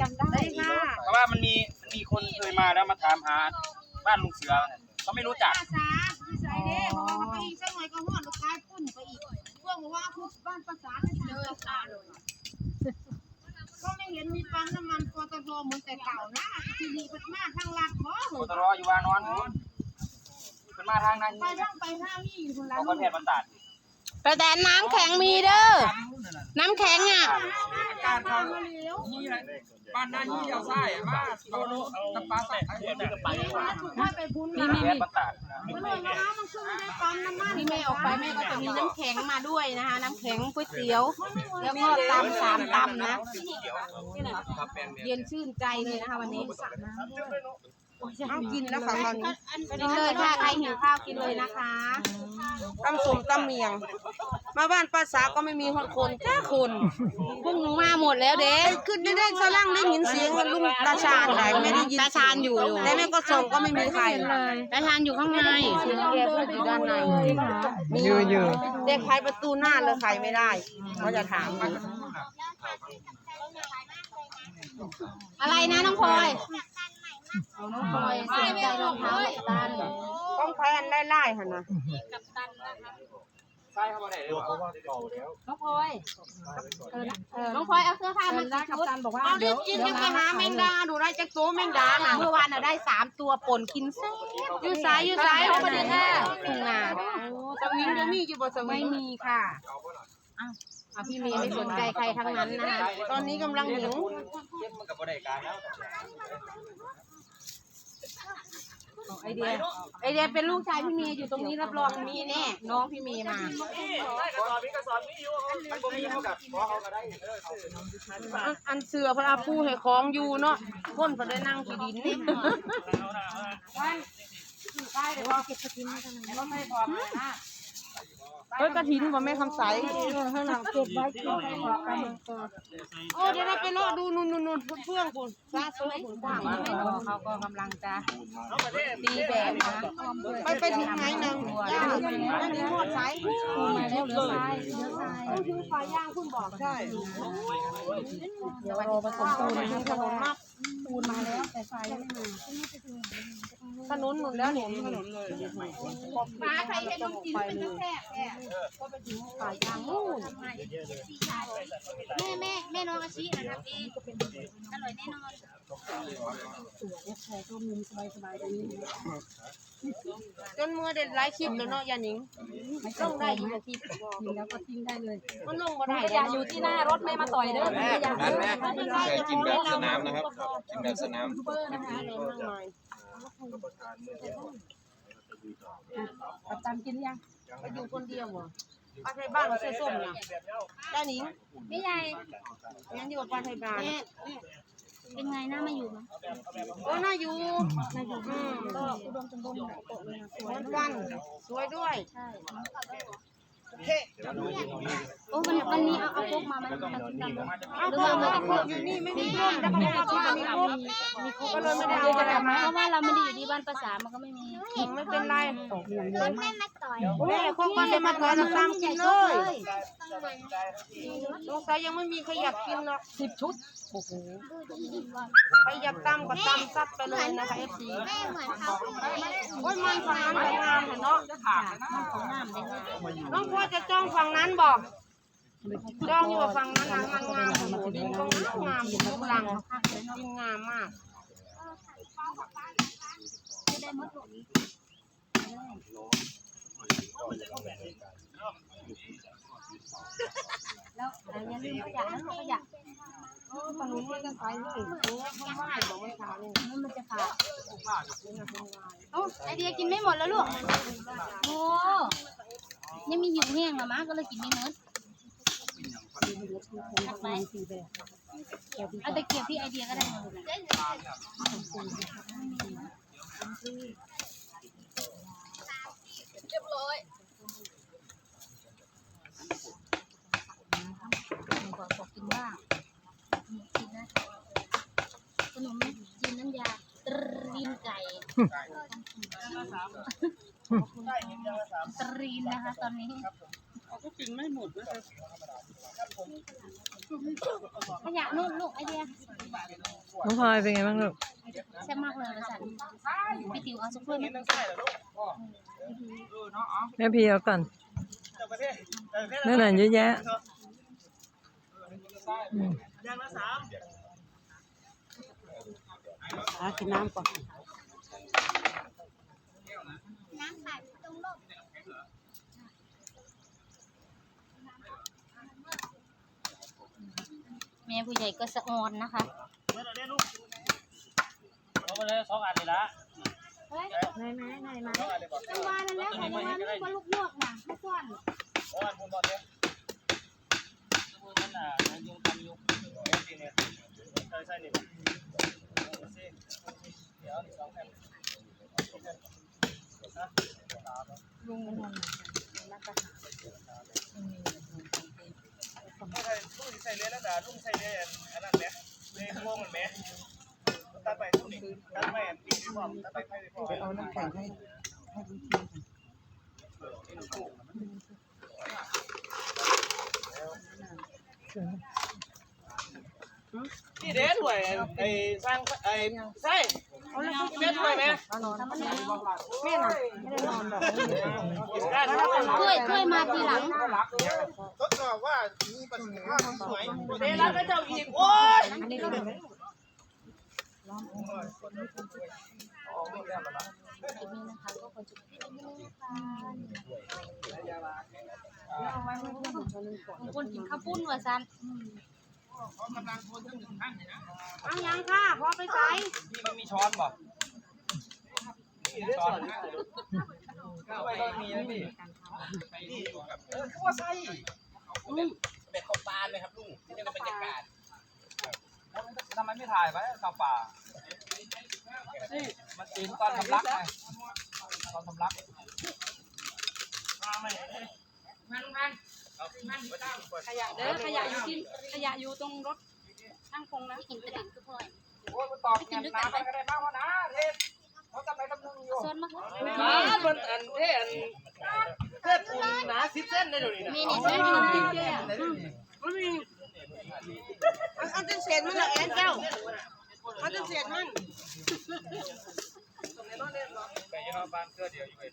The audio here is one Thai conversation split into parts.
จำได้ค่ะเพราะว่ามันมีมันมีคนเคยมาแล้วมาถามหาบ้านลุงเสือเขาไม่รู้จักภาษาที่ใส่เด้เพราะว่าเขาไปอีกสักหน่อยก็หอดลูกค้าพุ่นไปอีกเพื่อนบอกว่าพูดบ้านภาษาไม่เจอตาเลยก็ไม่เห็นมีปั๊มน้ำมันปตทเหมือนแต่เก่านะทีนี้มันมาทางลัดบ่โอตรออยู่ว่านอนคุณเป็นมาทางนั้นไปทางไปทางนี้อยู่คนละเขาก็แพทย์บรรดาแต่แต่น้ำแข็งมีเด้อ น้ำแข็งอะการทางมาเลี้ยวนี่แหละ บ้านหน้านี่เอาไส้อะมาเอาโลน้ำปลาใส่ไอ้คนนี้ก็ไปถ้าไปบุญนะแพทย์บรรดามันเลยนะมันขึ้นไม่ได้ปั๊มน้ำมันที่แม่ออกไปแม่ก็จะมีน้ำแข็งมาด้วยนะคะ น้ำแข็งก๋วยเตี๋ยว แล้วก็ตำสามตำนะเย็นชื่นใจเลยนะคะวันนี้เอากินแล้วค่ะตอนนี้กินเลยค่ะใครหิวข้าวกินเลยนะคะ ตำส้มตำเมียง มาบ้านป้าสาก็ไม่มีคนคนจ้าคนพวกหนูมาหมดแล้วเด็กขึ้นได้ได้สล่างได้ยินเสียงลุงตาชาญแต่ไม่ได้ยินตาชาญอยู่แต่แม่ก็ส่งก็ไม่มีใครตาชาญอยู่ข้างในแกพูดอยู่ด้านในมีอยู่อยู่เด็กใครประตูหน้าเลยใครไม่ได้เขาจะถามกันอะไรนะน้องพลอย น้องพลอยสนใจรองเท้ากับตันต้องแพนไล่ๆค่ะนะใช่เขาบอกได้เลยว่าน้องพลอยเออน้องพลอยเอาเสื้อผ้ามากี่ชุดบอกว่าเอาดิกินจะไปหาแมงดาดูได้จักตัวแมงดาน่ะเมื่อวานน่ะได้สามตัวป่นกินแซ่บอยู่สายอยู่สายเขาไปเลยค่ะทุ่งนาสวิงเดี๋ยวนี้อยู่บ่สวิไม่มีค่ะอะพี่เมย์ไม่สนใจใครทั้งนั้นนะคะตอนนี้กำลังหิว เก็บมันกับบริการแล้ว ไอเดีย ไอเดียเป็นลูกชายพี่เมย์อยู่ตรงนี้รับรองมีแน่ น้องพี่เมย์มาได้กระสอบนี้กระสอบนี้อยู่มันบ่มีเขากับขอเขาก็ได้เออเขาเป็นน้องอันอันเสือเพนเอาปูให้ของอยู่เนาะคนเพนได้นั่งกี่ดินนี่เฮ้ยก ระถินบ่แม่คำใสข้างหลังเก็บไว้กินไปบอกกันโอ้เดี๋ยวเราไปเลาะดูนู่นนู่นนู่นเพื่อนคุณซาสวยคุณกว้างเขาก็กำลังจะตีแบบนะไปไปถึงไหนนางย่าอันนี้หอดสายมาแล้วเหลือทรายเหลือทรายต้องถึงฝ่ายย่างคุณบอกใช่เดี๋ยวรอผสมปูนถึงถนนมากปูนมาแล้วแต่ทรายยังไม่มา ถนนหนุนแล้วเนี่ยถนนเลยฟ้าใครให้นมกินเป็นแซ่บฝ่ายย่างนู่นแม่แม่แม่น้องอาชีนะครับเองอร่อยแน่นอนจนมือเด็ดไลฟ์คลิปแล้วเนาะยานิงลงได้อีกอาทิตย์กินแล้วก็ทิ้งได้เลยมันลงมาได้อย่าอยู่ที่หน้ารถแม่มาต่อยเด้ออย่านั่นแม่เคยกินแบบสนามนะครับกินแบบสนาม เบอร์นะคะกับตันกินยังไปอยู่คนเดียวเหรอป้าไทยบ้านเสื้อส้มน่ะยานิงไม่ใหญ่งั้นอยู่กับป้าไทยบ้านแม่เป็นไงหน้ามาอยู่ไหมโอ้น่าอยู่มาอยู่อืมก็อุดมสมบูรณ์โตเลยนะสวยวันวันสวยด้วยโอ้วันวันนี้เอาเอาพวกมามันมากินกันเลยเอาพ่อมาพวกอยู่นี่ไม่มีร่มแล้วก็ไม่มาที่มีร่มมีครบก็เลยไม่ได้เอาอะไรมาเพราะว่าเราไม่ได้อยู่ที่บ้านภาษามันก็ไม่มีไม่เป็นไรรถแม่มาต่อยแม่คงก็เลยมาต่อยน้ำตามกินเลยสงสัยยังไม่มีใครอยากกินหรอกสิบชุดใครอยากตำก็ตำซัดไปเลยนะคะเอฟซีแม่เหมือนเขาโอ้ยมันฝั่งนั้นสวยงามเห็นเนาะของน้ำเลยน้องพ่อจะจ้องฝั่งนั้นบอก จ้อยู่ฟังนั้นนะมันงามโอ้โหดินก็งามอยู่ข้างหลังดินงามมากแล้วอย่าลืมขยะนะลูกขยะเออฝั่งนู้นมันก็ใสเลยโอ้ยข้างบ้านบอกมันขาวนี่มันจะขาดโอ้ไอเดียกินไม่หมดแล้วลูกโอ้ยังมีหิวแห้งละมั้งก็เลยกินไม่หมด เอาตะเกียบที่ไอเดียก็ได้มาลูกขอกินบ้างกินนะขนมจีนน้ำยาตรีนไก่ตรีนนะคะตอนนี้ ก็กินไม่หมดนะครับขยะนู่นลูกไอเดียน้องพลอยเป็นไงบ้างลูกแซ่บมากเลยนะสันพี่ติ๋วเอาสักถ้วยไหมกินทั้งไส้เหรอลูกแม่พีเอาก่อนนั่นน่ะเยอะแยะอืมอย่างละสามกินน้ำก่อนแม่ผู้ใหญ่ก็สะออนนะคะเมื่อาได้ลูกเอาไปเลยสองอันเลยละไหนไหมไหนไหมสองอันเลยบอกจังหวะนั่นและค่ะจังหวะนี้ว่าลูกลวกนะไม่ซ่อนสองอันผมบอกเนี่ยมันอะยุงทำยุงจริงใช่ใช่นี่เดี๋ยวสองแผ่นลุง ใส่เลี้ยแล้วด่าลุงใส่เลี้ยอันนั้นไหมเลยพวงมันไหมตัดไปทุกนี่ตัดไปอันปีที่พร้อมตัดไปไพ่ที่พร้อมเอาน้ำแข็งให้นี่เด็ดด้วยไอ้สร้างไอ้ใช่ เด็ดด้วยไหมแม่น่ะไม่ได้นอนดอกได้ถ้วยถ้วยมาทีหลังทดสอบว่ามีประสิทธิภาพสวยเด็ดแล้วก็เจ้าอีกโอ้ยอันนี้ก็ได้คลิปนี้นะคะก็ควรจะเป็น แบบนี้นะคะบางคนกินข้าวปุ้นว่าซันเอายังค่ะ พอไปใส่พี่มันมีช้อนป่ะมีช้อนไม่ต้องมีนะพี่เออคือว่าไส้เป็นข้าวปลาเลยครับลุงนี่เป็นบรรยากาศทำไมไม่ถ่ายไว้ข้าวป่านี่มันตีนตอนทำรักไงตอนทำรักมาไหมมาลุงพัน ขยะเด้อขยะอยู่ที่ขยะอยู่ตรงรถช่างพงนะกินกระดิ่งก็พอโอ้ยมันตอบงานน้ำไปก็ได้มากกว่านะเทศเขาทำอะไรทำนึงอยู่ส่วนมากน้ำมันอันเทศอันเทศปูนหนาสิบเส้นได้เดี๋ยวนี้นะมีนี่ใช่ขนมจีนแก้เอาจะเสร็จมันละแอนเจ้าเอาจะเสร็จมันไปยี่ห้อบ้านเสื้อเดียวอยู่เอง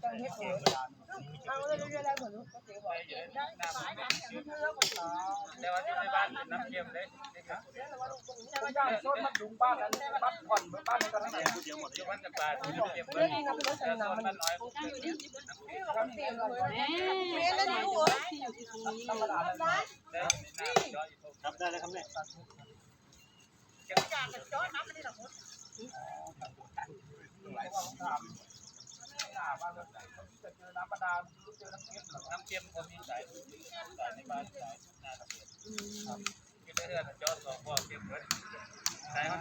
เต็มแต่ว่าที่ในบ้านน้ำเค็มเลยแต่ว่าย่างส้นมันยุงบ้านนั้นบ้านผ่อนบ้านนี้ก็ทั้งนั้นเดียวหมดอยู่บ้านกับปลาน้ำเค็มเลยแต่ส้นมันน้อยครับได้แล้วครับเนี่ยน้ำ น้ำเค็มคนมีสายสายในบ้านสายนาเค็มกินได้เรื่อยๆจอดสองพ่อเค็มเลยสายมัน